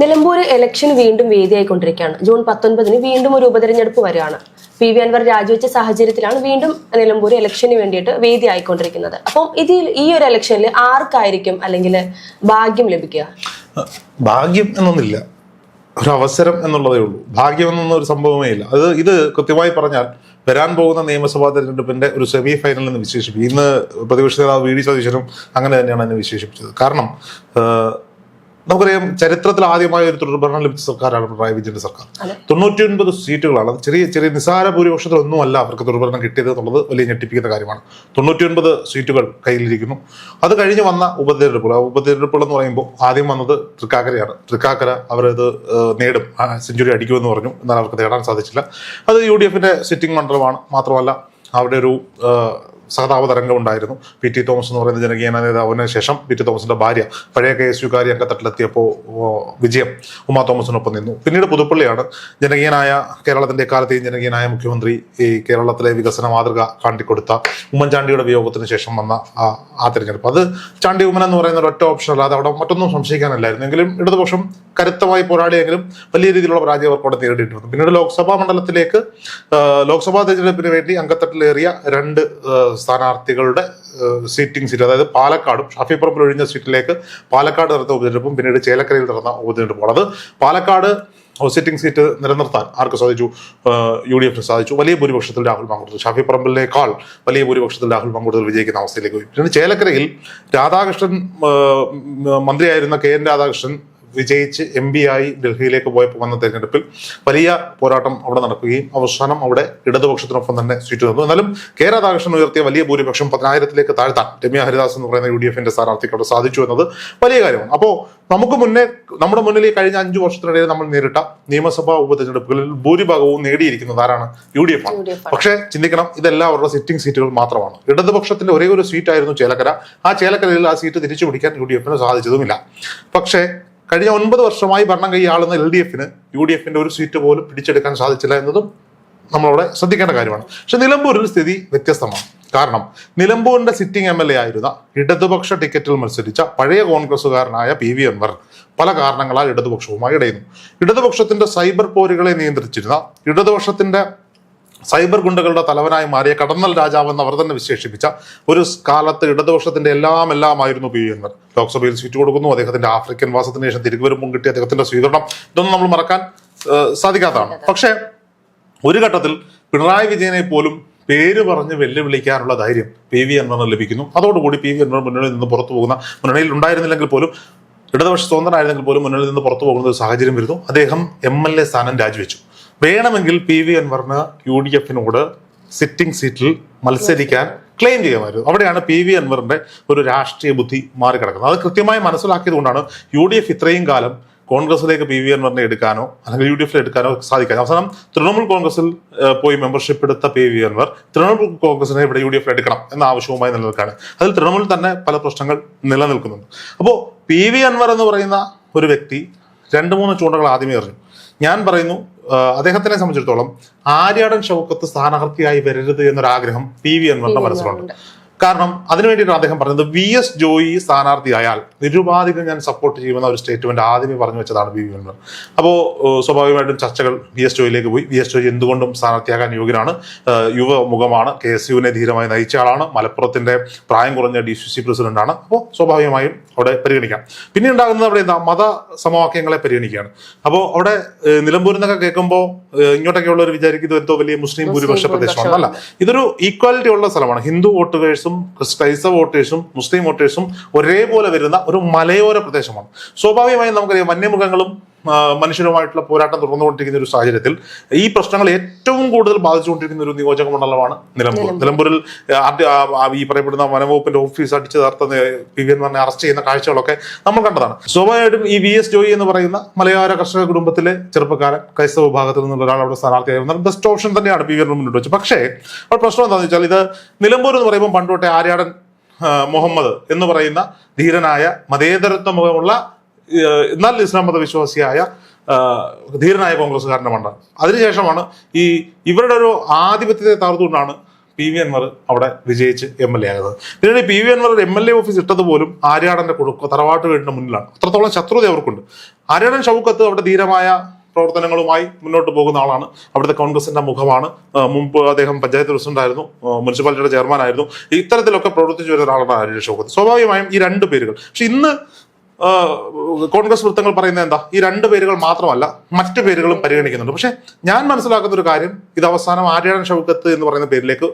Nilambur election വീണ്ടും വേദിയായിക്കൊണ്ടിരിക്കുകയാണ്. June പത്തൊൻപതിന് വീണ്ടും ഒരു ഉപതെരഞ്ഞെടുപ്പ് വരികയാണ്. പി വി അൻവർ രാജിവെച്ച സാഹചര്യത്തിലാണ് വീണ്ടും നിലമ്പൂർ ഇലക്ഷന് വേണ്ടിയിട്ട് വേദിയായിക്കൊണ്ടിരിക്കുന്നത്. അപ്പം ഇതിൽ ഈ ഒരു ഇലക്ഷനിൽ ആർക്കായിരിക്കും അല്ലെങ്കിൽ ഭാഗ്യം ലഭിക്കുക? ഭാഗ്യം എന്നൊന്നില്ല. ഒരു അവസരം എന്നുള്ളതേ ഉള്ളൂ. ഭാഗ്യം എന്നൊന്നും ഒരു സംഭവമേ ഇല്ല. അത് ഇത് കൃത്യമായി പറഞ്ഞാൽ വരാൻ പോകുന്ന നിയമസഭാ തെരഞ്ഞെടുപ്പിന്റെ ഒരു സെമി ഫൈനൽ എന്ന് വിശേഷിപ്പിക്കും. ഇന്ന് പ്രതിപക്ഷ നേതാവ് വി ഡി സതീശനും അങ്ങനെ തന്നെയാണ് അതിനെ വിശേഷിപ്പിച്ചത്. കാരണം നമുക്കറിയാം ചരിത്രത്തിൽ ആദ്യമായ ഒരു തുടർഭരണം ലഭിച്ച സർക്കാരാണ് പിണറായി വിജയന്റെ സർക്കാർ. തൊണ്ണൂറ്റി ഒൻപത് സീറ്റുകളാണ്. അത് ചെറിയ ചെറിയ നിസ്സാര ഭൂരിപക്ഷത്തിൽ ഒന്നുമല്ല അവർക്ക് തുടർഭരണം കിട്ടിയത് എന്നുള്ളത് വലിയ ഞെട്ടിപ്പിക്കുന്ന കാര്യമാണ്. തൊണ്ണൂറ്റി ഒൻപത് സീറ്റുകൾ കയ്യിലിരിക്കുന്നു. അത് കഴിഞ്ഞ് വന്ന ഉപതെരഞ്ഞെടുപ്പുകൾ. ആ ഉപതെരഞ്ഞെടുപ്പുകൾ എന്ന് പറയുമ്പോൾ ആദ്യം വന്നത് തൃക്കാക്കരയാണ്. തൃക്കാക്കര അവരത് നേടും. സെഞ്ചുറി അടിക്കുമെന്ന് പറഞ്ഞു. എന്നാൽ അവർക്ക് നേടാൻ സാധിച്ചില്ല. അത് യു ഡി എഫിന്റെ സിറ്റിംഗ് മണ്ഡലമാണ്. മാത്രമല്ല അവിടെ ഒരു സഹതാപ തരംഗം ഉണ്ടായിരുന്നു പി ടി തോമസ് എന്ന് പറയുന്ന ജനകീയ നേതാവിന് ശേഷം പി ടി തോമസിന്റെ ഭാര്യ പഴയ കെ എസ് യുക്കാരി അംഗത്തട്ടിലെത്തിയപ്പോൾ വിജയം ഉമാ തോമസിനൊപ്പം നിന്നു. പിന്നീട് പുതുപ്പള്ളിയാണ് ജനകീയനായ കേരളത്തിന്റെ എക്കാലത്തെയും ജനകീയനായ മുഖ്യമന്ത്രി ഈ കേരളത്തിലെ വികസന മാതൃക കാട്ടിക്കൊടുത്ത ഉമ്മൻചാണ്ടിയുടെ വിയോഗത്തിന് ശേഷം വന്ന ആ തിരഞ്ഞെടുപ്പ്. അത് ചാണ്ടി ഉമ്മൻ എന്ന് പറയുന്ന ഒറ്റ ഓപ്ഷൻ അല്ലാതെ അവിടെ മറ്റൊന്നും സംശയിക്കാനല്ലായിരുന്നു. എങ്കിലും ഇടതുപക്ഷം കരുത്തമായി പോരാടിയെങ്കിലും വലിയ രീതിയിലുള്ള പരാജയം അവർക്ക് അവിടെ നേരിട്ടിട്ടുണ്ട് പിന്നീട് ലോക്സഭാ മണ്ഡലത്തിലേക്ക് ലോക്സഭാ തെരഞ്ഞെടുപ്പിന് വേണ്ടി അംഗത്തട്ടിലേറിയ രണ്ട് സ്ഥാനാർത്ഥികളുടെ സീറ്റിംഗ് സീറ്റ് അതായത് പാലക്കാടും ഷാഫി ഒഴിഞ്ഞ സീറ്റിലേക്ക് പാലക്കാട് നടന്ന ഉപതെരഞ്ഞെടുപ്പും പിന്നീട് ചേലക്കരയിൽ നടന്ന ഉപതെരഞ്ഞെടുപ്പും അത് പാലക്കാട് സിറ്റിംഗ് സീറ്റ് നിലനിർത്താൻ ആർക്ക് സാധിച്ചു? യു ഡി എഫിന് സാധിച്ചു. വലിയ ഭൂരിപക്ഷത്തിൽ രാഹുൽ മാങ്കൂട്ടത്തിൽ ഷാഫി പറമ്പിലിനേക്കാൾ വലിയ ഭൂരിപക്ഷത്തിൽ രാഹുൽ മാങ്കൂട്ടത്തിൽ വിജയിക്കുന്ന അവസ്ഥയിലേക്ക് പോയി. പിന്നെ ചേലക്കരയിൽ രാധാകൃഷ്ണൻ മന്ത്രിയായിരുന്ന കെ എൻ രാധാകൃഷ്ണൻ വിജയിച്ച് എം പി ആയി ഡൽഹിയിലേക്ക് പോയപ്പോൾ വന്ന തെരഞ്ഞെടുപ്പിൽ വലിയ പോരാട്ടം അവിടെ നടക്കുകയും അവസാനം അവിടെ ഇടതുപക്ഷത്തിനൊപ്പം തന്നെ സീറ്റ് തന്നു. എന്നാലും കെ രാധാകൃഷ്ണൻ ഉയർത്തിയ വലിയ ഭൂരിപക്ഷം പതിനായിരത്തിലേക്ക് താഴ്ത്താൻ രമ്യ ഹരിദാസ് എന്ന് പറയുന്ന യു ഡി എഫിന്റെ സ്ഥാനാർത്ഥിക്ക് അവിടെ സാധിച്ചു എന്നത് വലിയ കാര്യമാണ്. അപ്പോൾ നമുക്ക് മുന്നേ നമ്മുടെ മുന്നിൽ ഈ കഴിഞ്ഞ അഞ്ചു വർഷത്തിനിടയിൽ നമ്മൾ നേരിട്ട നിയമസഭാ ഉപതെരഞ്ഞെടുപ്പുകളിൽ ഭൂരിഭാഗവും നേടിയിരിക്കുന്നത് ആരാണ്? യു ഡി എഫ് ആണ്. പക്ഷേ ചിന്തിക്കണം ഇതെല്ലാം അവരുടെ സിറ്റിംഗ് സീറ്റുകൾ മാത്രമാണ്. ഇടതുപക്ഷത്തിന്റെ ഒരേ ഒരു സീറ്റായിരുന്നു ചേലക്കര. ആ ചേലക്കരയിൽ ആ സീറ്റ് തിരിച്ചു പിടിക്കാൻ യു ഡി എഫിന് സാധിച്ചതുമില്ല. പക്ഷേ കഴിഞ്ഞ ഒൻപത് വർഷമായി ഭരണം കൈയാളുന്ന എൽ ഡി എഫിന് യു ഡി എഫിന്റെ ഒരു സീറ്റ് പോലും പിടിച്ചെടുക്കാൻ സാധിച്ചില്ല എന്നതും നമ്മളവിടെ ശ്രദ്ധിക്കേണ്ട കാര്യമാണ്. പക്ഷെ നിലമ്പൂരിൽ സ്ഥിതി വ്യത്യസ്തമാണ്. കാരണം നിലമ്പൂരിന്റെ സിറ്റിംഗ് എം എൽ എ ആയിരുന്ന ഇടതുപക്ഷ ടിക്കറ്റിൽ മത്സരിച്ച പഴയ കോൺഗ്രസുകാരനായ പി വി അൻവർ പല കാരണങ്ങളാൽ ഇടതുപക്ഷവുമായി ഇടയുന്നു. ഇടതുപക്ഷത്തിന്റെ സൈബർ പോരുകളെ നിയന്ത്രിച്ചിരുന്ന ഇടതുപക്ഷത്തിന്റെ സൈബർ ഗുണ്ടകളുടെ തലവനായി മാറിയ കടന്നൽ രാജാവെന്ന് അവർ തന്നെ വിശേഷിപ്പിച്ച ഒരു കാലത്ത് ഇടതുപക്ഷത്തിന്റെ എല്ലാം എല്ലാമായിരുന്നു പി അൻവർ ലോക്സഭയിൽ സീറ്റ് കൊടുക്കുന്നു അദ്ദേഹത്തിന്റെ ആഫ്രിക്കൻ വാസത്തിന് ശേഷം തിരികെ വരുമ്പോൾ കിട്ടിയ അദ്ദേഹത്തിന്റെ സ്വീകരണം. ഇതൊന്നും നമ്മൾ മറക്കാൻ സാധിക്കാത്തതാണ്. പക്ഷേ ഒരു ഘട്ടത്തിൽ പിണറായി വിജയനെ പോലും പേര് പറഞ്ഞ് വെല്ലുവിളിക്കാനുള്ള ധൈര്യം പി വി അൻവറിന് ലഭിക്കുന്നു. അതോടുകൂടി പി വി അൻവർ മുന്നണിയിൽ നിന്ന് പുറത്തു പോകുന്ന മുന്നണിയിൽ ഉണ്ടായിരുന്നില്ലെങ്കിൽ പോലും ഇടതുപക്ഷ സ്വതന്ത്രനായിരുന്നെങ്കിൽ പോലും മുന്നണിയിൽ നിന്ന് പുറത്തു പോകുന്ന ഒരു സാഹചര്യം വരുന്നു. അദ്ദേഹം എം എൽ എ സ്ഥാനം രാജിവെച്ചു. വേണമെങ്കിൽ പി വി അൻവറിന് യു ഡി എഫിനോട് സിറ്റിംഗ് സീറ്റിൽ മത്സരിക്കാൻ ക്ലെയിം ചെയ്യാമായിരുന്നു അവിടെയാണ് പി വി അൻവറിന്റെ ഒരു രാഷ്ട്രീയ ബുദ്ധി മാറിക്കിടക്കുന്നത്. അത് കൃത്യമായി മനസ്സിലാക്കിയത് കൊണ്ടാണ് യു ഡി എഫ് ഇത്രയും കാലം കോൺഗ്രസിലേക്ക് പി വി അൻവറിനെ എടുക്കാനോ അല്ലെങ്കിൽ യു ഡി എഫിൽ എടുക്കാനോ സാധിക്കാതെ. അവസാനം തൃണമൂൽ കോൺഗ്രസിൽ പോയി മെമ്പർഷിപ്പ് എടുത്ത പി വി അൻവർ തൃണമൂൽ കോൺഗ്രസിനെ ഇവിടെ യു ഡി എഫിൽ എടുക്കണം എന്ന ആവശ്യവുമായി നിലനിൽക്കുകയാണ്. അതിൽ തൃണമൂലിൽ തന്നെ പല പ്രശ്നങ്ങൾ നിലനിൽക്കുന്നുണ്ട്. അപ്പോൾ പി വി അൻവർ എന്ന് പറയുന്ന ഒരു വ്യക്തി രണ്ട് മൂന്ന് ചൂണ്ടകൾ ആദ്യമേ എറിഞ്ഞു. ഞാൻ പറയുന്നു അദ്ദേഹത്തിനെ സംബന്ധിച്ചിടത്തോളം ആര്യാടൻ ഷൗക്കത്ത് സ്ഥാനാർത്ഥിയായി വരരുത് എന്നൊരാഗ്രഹം പി വി അൻവറിന്റെ മനസ്സിലുണ്ട്. കാരണം അതിനു വേണ്ടിയിട്ടാണ് അദ്ദേഹം പറഞ്ഞത് വി എസ് ജോയി സ്ഥാനാർത്ഥിയായാൽ നിരുപാധികം ഞാൻ സപ്പോർട്ട് ചെയ്യുമെന്ന ഒരു സ്റ്റേറ്റ്മെന്റ് ആദ്യമേ പറഞ്ഞു വെച്ചതാണ് ബി വി അൻവർ അപ്പോൾ സ്വാഭാവികമായിട്ടും ചർച്ചകൾ വി എസ് ജോയിലേക്ക് പോയി. വി എസ് ജോയി എന്തുകൊണ്ടും സ്ഥാനാർത്ഥിയാകാൻ യോഗ്യനാണ്. യുവമുഖമാണ് കെ എസ് യുവിനെ ധീരമായി നയിച്ച ആളാണ്. മലപ്പുറത്തിന്റെ പ്രായം കുറഞ്ഞ ഡി സി സി പ്രസിഡന്റാണ് അപ്പോൾ സ്വാഭാവികമായും അവിടെ പരിഗണിക്കാം. പിന്നെ ഉണ്ടാകുന്നത് അവിടെ എന്താ? മത സമവാക്യങ്ങളെ പരിഗണിക്കുകയാണ്. അപ്പോൾ അവിടെ നിലമ്പൂരിൽ നിന്നൊക്കെ കേൾക്കുമ്പോൾ ഇങ്ങോട്ടൊക്കെയുള്ളവർ വിചാരിക്കും ഇത് എന്തോ വലിയ മുസ്ലിം ഭൂരിപക്ഷ പ്രദേശമാണ് അല്ല ഇതൊരു ഈക്വാലിറ്റി ഉള്ള സ്ഥലമാണ്. ഹിന്ദു വോട്ടേഴ്സും ക്രൈസ്തവ വോട്ടേഴ്സും മുസ്ലിം വോട്ടേഴ്സും ഒരേപോലെ വരുന്ന ഒരു മലയോര പ്രദേശമാണ്. സ്വാഭാവികമായും നമുക്കറിയാം വന്യമൃഗങ്ങളും മനുഷ്യരുമായിട്ടുള്ള പോരാട്ടം തുടർന്നുകൊണ്ടിരിക്കുന്ന ഒരു സാഹചര്യത്തിൽ ഈ പ്രശ്നങ്ങൾ ഏറ്റവും കൂടുതൽ ബാധിച്ചുകൊണ്ടിരിക്കുന്ന ഒരു നിയോജക മണ്ഡലമാണ് നിലമ്പൂർ. നിലമ്പൂരിൽ ഈ പറയപ്പെടുന്ന വനംവകുപ്പിന്റെ ഓഫീസ് അടിച്ചു തകർത്ത പി വി എൻമാറിനെ അറസ്റ്റ് ചെയ്യുന്ന കാഴ്ചകളൊക്കെ നമ്മൾ കണ്ടതാണ്. സ്വാഭാവികമായിട്ടും ഈ വി എസ് ജോയി എന്ന് പറയുന്ന മലയാള കർഷക കുടുംബത്തിലെ ചെറുപ്പക്കാരൻ ക്രൈസ്തവ വിഭാഗത്തിൽ നിന്നുള്ള ഒരാൾ അവിടെ സ്ഥാനാർത്ഥിയായി ബെസ്റ്റ് ഓപ്ഷൻ തന്നെയാണ് പി വി എൻ മുന്നോട്ട് വെച്ചത്. പക്ഷേ അവിടെ പ്രശ്നം എന്താണെന്ന് വെച്ചാൽ ഇത് നിലമ്പൂർ എന്ന് പറയുമ്പോൾ പണ്ടോട്ടെ ആര്യാടൻ മുഹമ്മദ് എന്ന് പറയുന്ന ധീരനായ മതേതരത്വ മുഖമുള്ള ഏഹ്, എന്നാൽ ഇസ്ലാം മത വിശ്വാസിയായ ആ, ധീരനായ കോൺഗ്രസ്സുകാരന്റെ മണ്ട അതിനുശേഷമാണ് ഈ ഇവരുടെ ഒരു ആധിപത്യത്തെ തകർത്തുകൊണ്ടാണ് പി വി അൻവർ അവിടെ വിജയിച്ച് എം എൽ എ ആയത്. പിന്നീട് P V Anvar M L A office ഇട്ടത് പോലും ആര്യാടന്റെ കുടുക്ക തറവാട്ട് വീടിന്റെ മുന്നിലാണ്. അത്രത്തോളം ശത്രുത അവർക്കുണ്ട്. ആര്യാടൻ ഷൗക്കത്ത് അവിടെ ധീരമായ പ്രവർത്തനങ്ങളുമായി മുന്നോട്ട് പോകുന്ന ആളാണ്. അവിടുത്തെ കോൺഗ്രസിന്റെ മുഖമാണ്. മുമ്പ് അദ്ദേഹം പഞ്ചായത്ത് പ്രസിഡന്റ് ആയിരുന്നു മുനിസിപ്പാലിറ്റിയുടെ ചെയർമാൻ ആയിരുന്നു. ഇത്തരത്തിലൊക്കെ പ്രവർത്തിച്ചു വരുന്ന ഒരാളാണ് ആര്യ ഷൗക്കത്ത്. സ്വാഭാവികമായും ഈ രണ്ട് പേരുകൾ. പക്ഷെ ഇന്ന് കോൺഗ്രസ് വൃത്തങ്ങൾ പറയുന്നത് എന്താ? ഈ രണ്ട് പേരുകൾ മാത്രമല്ല മറ്റു പേരുകളും പരിഗണിക്കുന്നുണ്ട്. പക്ഷെ ഞാൻ മനസ്സിലാക്കുന്ന ഒരു കാര്യം ഇത് അവസാനം ആര്യാടൻ ഷൗക്കത്ത് എന്ന് പറയുന്ന പേരിലേക്ക്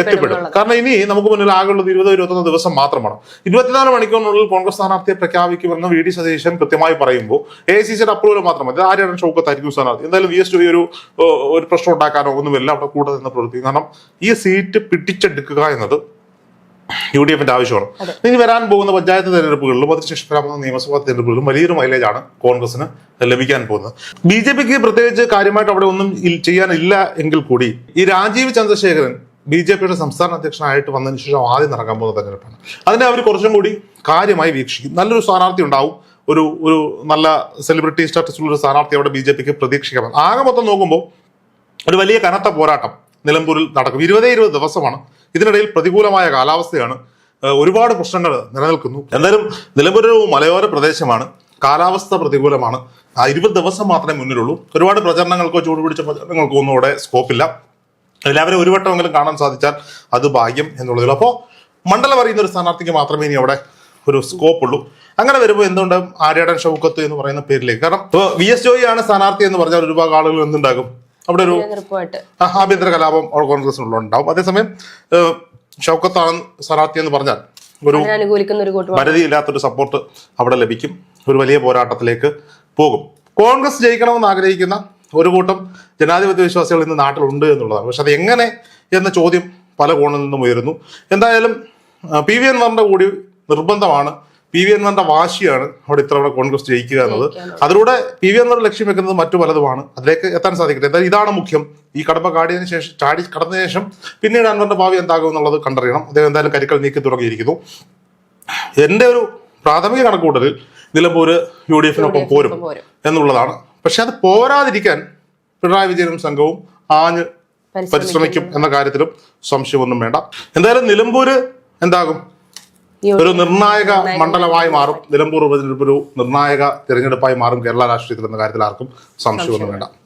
എത്തിപ്പെടും. കാരണം ഇനി നമുക്ക് മുന്നിൽ ആകെയുള്ളത് ഇരുപത് ഇരുപത്തൊന്ന് ദിവസം മാത്രമാണ്. ഇരുപത്തിനാല് മണിക്കൂറിനുള്ളിൽ കോൺഗ്രസ് സ്ഥാനാർത്ഥിയെ പ്രഖ്യാപിക്കുമെന്ന് വി ഡി സതീശൻ കൃത്യമായി പറയുമ്പോൾ എ സി സിയുടെ അപ്രൂവൽ മാത്രം മതി. ആര്യാടൻ ഷൗക്കത്തായിരിക്കും സ്ഥാനാർത്ഥി. എന്തായാലും വി എസ് ഒരു ഒരു പ്രശ്നം ഉണ്ടാക്കാനോ ഒന്നുമില്ല. അവിടെ കൂടെ നിന്ന് പ്രവർത്തിക്കും. കാരണം ഈ സീറ്റ് പിടിച്ചെടുക്കുക എന്നത് യു ഡി എഫിന്റെ ആവശ്യമാണ്. ഇനി വരാൻ പോകുന്ന പഞ്ചായത്ത് തെരഞ്ഞെടുപ്പുകളിലും അതിനുശേഷം വരാൻ പോകുന്ന നിയമസഭാ തെരഞ്ഞെടുപ്പുകളിലും വലിയൊരു മൈലേജ് ആണ് കോൺഗ്രസിന് ലഭിക്കാൻ പോകുന്നത്. ബി ജെ പിക്ക് പ്രത്യേകിച്ച് കാര്യമായിട്ട് അവിടെ ഒന്നും ചെയ്യാനില്ല എങ്കിൽ കൂടി ഈ രാജീവ് ചന്ദ്രശേഖരൻ ബി ജെ പിയുടെ സംസ്ഥാന അധ്യക്ഷനായിട്ട് വന്നതിന് ശേഷം ആദ്യം നടക്കാൻ പോകുന്ന തെരഞ്ഞെടുപ്പാണ്. അതിനെ അവർ കുറച്ചും കൂടി കാര്യമായി വീക്ഷിക്കും. നല്ലൊരു സ്ഥാനാർത്ഥി ഉണ്ടാവും. ഒരു ഒരു നല്ല സെലിബ്രിറ്റി സ്റ്റാറ്റസ് ഉള്ള ഒരു സ്ഥാനാർത്ഥി അവിടെ ബി ജെ പിക്ക് പ്രതീക്ഷിക്കാം ആകെ മൊത്തം നോക്കുമ്പോൾ ഒരു വലിയ കനത്ത പോരാട്ടം നിലമ്പൂരിൽ നടക്കും. ഇരുപതേ ഇരുപത് ദിവസമാണ്. ഇതിനിടയിൽ പ്രതികൂലമായ കാലാവസ്ഥയാണ്. ഒരുപാട് പ്രശ്നങ്ങൾ നിലനിൽക്കുന്നു. എന്തായാലും നിലമ്പൂർ ഒരു മലയോര പ്രദേശമാണ്. കാലാവസ്ഥ പ്രതികൂലമാണ്. ആ ഇരുപത് ദിവസം മാത്രമേ മുന്നിലുള്ളൂ. ഒരുപാട് പ്രചരണങ്ങൾക്കോ ചൂടുപിടിച്ച പ്രചരണങ്ങൾക്കോ ഒന്നും ഇവിടെ സ്കോപ്പില്ല എല്ലാവരും ഒരു വട്ടമെങ്കിലും കാണാൻ സാധിച്ചാൽ അത് ഭാഗ്യം എന്നുള്ളതിൽ. അപ്പോൾ മണ്ഡലം അറിയുന്ന ഒരു സ്ഥാനാർത്ഥിക്ക് മാത്രമേ ഇനി അവിടെ ഒരു സ്കോപ്പ് ഉള്ളൂ. അങ്ങനെ വരുമ്പോൾ എന്തുകൊണ്ട് ആര്യാടൻ ഷൗക്കത്ത് എന്ന് പറയുന്ന പേരിലേക്ക്. കാരണം ഇപ്പോൾ വി എസ് ജോയി ആണ് സ്ഥാനാർത്ഥി എന്ന് പറഞ്ഞാൽ ഒരുപാട് ആളുകൾ എന്തുണ്ടാകും? അവിടെ ഒരു ആഭ്യന്തര കലാപം ഉണ്ടാവും. അതേസമയം ഷൗക്കത്താണ് സ്ഥാനാർത്ഥി എന്ന് പറഞ്ഞാൽ ഒരു പരിധിയില്ലാത്തൊരു സപ്പോർട്ട് അവിടെ ലഭിക്കും. ഒരു വലിയ പോരാട്ടത്തിലേക്ക് പോകും. കോൺഗ്രസ് ജയിക്കണമെന്ന് ആഗ്രഹിക്കുന്ന ഒരു കൂട്ടം ജനാധിപത്യ വിശ്വാസികൾ ഇന്ന് നാട്ടിലുണ്ട് എന്നുള്ളതാണ്. പക്ഷെ അത് എങ്ങനെ എന്ന ചോദ്യം പല കോണിൽ നിന്നും ഉയരുന്നു. എന്തായാലും പി വി എൻവറിന്റെ കൂടി നിർബന്ധമാണ് പി വി എൻവറിന്റെ വാശിയാണ് അവിടെ ഇത്തവണ കോൺഗ്രസ് ജയിക്കുക എന്നത്. അതിലൂടെ പി വി എൻവർ ലക്ഷ്യം വെക്കുന്നത് മറ്റു പലതുമാണ്. അതിലേക്ക് എത്താൻ സാധിക്കട്ടെ. എന്തായാലും ഇതാണ് മുഖ്യം. ഈ കടമ്പ കാടിയതിനു ശേഷം ചാടി കടന്നതിന് ശേഷം പിന്നീട് അൻവറിന്റെ ഭാവി എന്താകും എന്നുള്ളത് കണ്ടറിയണം. അദ്ദേഹം എന്തായാലും കരുക്കൾ നീക്കി തുടങ്ങിയിരിക്കുന്നു. എന്റെ ഒരു പ്രാഥമിക കണക്കുകൂട്ടലിൽ നിലമ്പൂര് യു ഡി എഫിനൊപ്പം പോരും. എന്നുള്ളതാണ്. പക്ഷെ അത് പോരാതിരിക്കാൻ പിണറായി വിജയനും സംഘവും ആഞ്ഞ് പരിശ്രമിക്കും എന്ന കാര്യത്തിലും സംശയമൊന്നും വേണ്ട. എന്തായാലും നിലമ്പൂര് എന്താകും? ഒരു നിർണായക മണ്ഡലമായി മാറും. നിലമ്പൂർ ഉപതെരഞ്ഞെടുപ്പ് ഒരു നിർണായക തിരഞ്ഞെടുപ്പായി മാറും കേരള രാഷ്ട്രീയത്തിൽ എന്ന കാര്യത്തിൽ ആർക്കും സംശയമൊന്നും വേണ്ട.